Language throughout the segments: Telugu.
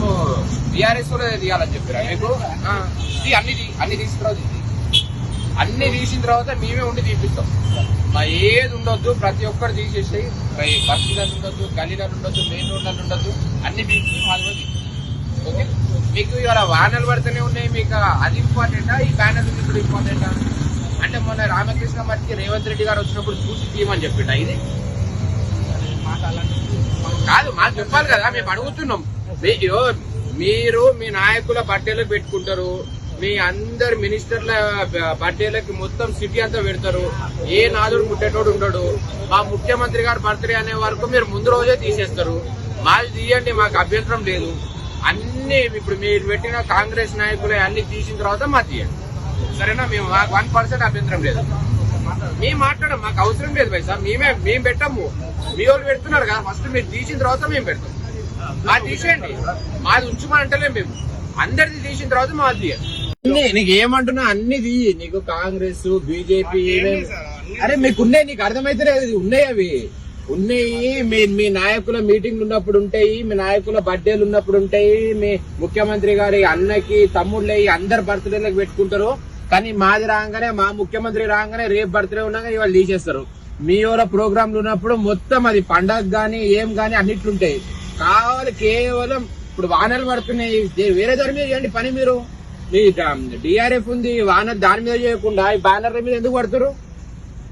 మొత్తము టీఆర్ఎస్ కూడా తీయాలని చెప్పారా మీకు? అన్ని అన్ని తీసిన తర్వాత. అన్ని తీసిన తర్వాత మేమే ఉండి తీపిస్తాం. మా ఏది ఉండొద్దు ప్రతి ఒక్కరు తీసేసి బస్సులలో ఉండొద్దు గలీలలో ఉండొద్దు మెయిన్ రోడ్లలో ఉండొద్దు అన్ని తీసి మాది. ఓకే? మీకు ఇవాళ వానలు పడుతూనే ఉన్నాయి మీకు అది ఇంపార్టెంటా? ఈ బ్యానర్ ఇప్పుడు ఇంపార్టెంటా? అంటే మొన్న రామకృష్ణ మట్టికి రేవంత్ రెడ్డి గారు వచ్చినప్పుడు చూసి తీయమని చెప్పిట ఇది? కాదు మాకు చెప్పాలి కదా మేము అడుగుతున్నాం. మీరు మీ నాయకుల బర్త్డేలకు పెట్టుకుంటారు. మీ అందరు మినిస్టర్ల బర్త్డేలకి మొత్తం సిటీ అంతా పెడతారు. ఏ నాదుడు ముట్టేటోడు ఉండడు. మా ముఖ్యమంత్రి గారు బర్త్డే అనే వరకు మీరు ముందు రోజే తీసేస్తారు. మాది తీయండి మాకు అభ్యంతరం లేదు. అన్ని ఇప్పుడు మీరు పెట్టిన కాంగ్రెస్ నాయకులు అన్ని తీసిన తర్వాత మా తీయండి. సరేనా? మేము మాకు వన్ పర్సెంట్ అభ్యంతరం లేదు. మేము మాట్లాడం మాకు అవసరం లేదు పైసా మేమే మేము పెట్టాము. మీ వాళ్ళు పెడుతున్నారు కదా ఫస్ట్ మీరు తీసిన తర్వాత మేము పెడతాం. మాది తీసేయండి. మాది ఉంచమని అంటలేం మేము. అందరిది తీసిన తర్వాత మాది నీకు ఏమంటున్నా అన్ని తీయి. నీకు కాంగ్రెస్ బీజేపీ అరే మీకు ఉన్నాయి నీకు అర్థమైతే లేదు ఉన్నాయి అవి. ఉన్నాయి. మీ మీ నాయకుల మీటింగ్లు ఉన్నప్పుడు ఉంటాయి మీ నాయకుల బర్త్డేలు ఉన్నప్పుడు ఉంటాయి. మీ ముఖ్యమంత్రి గారి అన్నకి తమ్ముళ్ళకి అందరు బర్త్డేలకు పెట్టుకుంటారు. కానీ మాది రాగానే మా ముఖ్యమంత్రి రాగానే రేపు బర్త్డే ఉన్నాగా ఇవాళ తీసేస్తారు. మీ వాళ్ళ ప్రోగ్రాంలు ఉన్నప్పుడు మొత్తం అది పండగ గానీ ఏం గానీ అన్నిట్లుంటాయి. కావాలి కేవలం ఇప్పుడు వానలు పడుతున్నాయి. వేరే దాని మీద చేయండి పని మీరు. మీ డిఆర్ఎఫ్ ఉంది వాన దాని మీద చేయకుండా ఈ బ్యానర్ మీద ఎందుకు పడతారు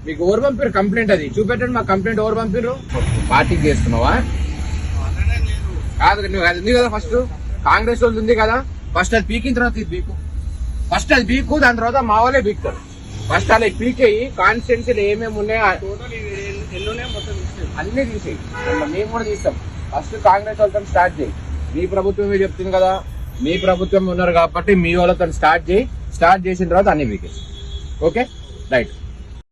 మీకు ఓవర్ పంపారు కంప్లైంట్ అది. చూపెట్టండి మా కంప్లైంట్ ఓవర్ పంపారు పార్టీకి చేస్తున్నావా? కాదు నువ్వు అది ఉంది కదా ఫస్ట్ కాంగ్రెస్ వాళ్ళు ఉంది కదా. ఫస్ట్ అది పీకిన తర్వాత ఇది పీకు. ఫస్ట్ అది పీకు దాని తర్వాత మా వాళ్ళే పీకుతారు. ఫస్ట్ అలా పీకేయి కాన్స్టిట్యున్సీలు ఏమేమి ఉన్నాయో అన్ని తీసేయి. మేము కూడా తీస్తాం. ఫస్ట్ కాంగ్రెస్ వాళ్ళతో స్టార్ట్ చేయి. మీ ప్రభుత్వమే చెప్తుంది కదా మీ ప్రభుత్వం ఉన్నారు కాబట్టి మీ వాళ్ళతో స్టార్ట్ చేయి. స్టార్ట్ చేసిన తర్వాత అన్ని వీకే ఓకే రైట్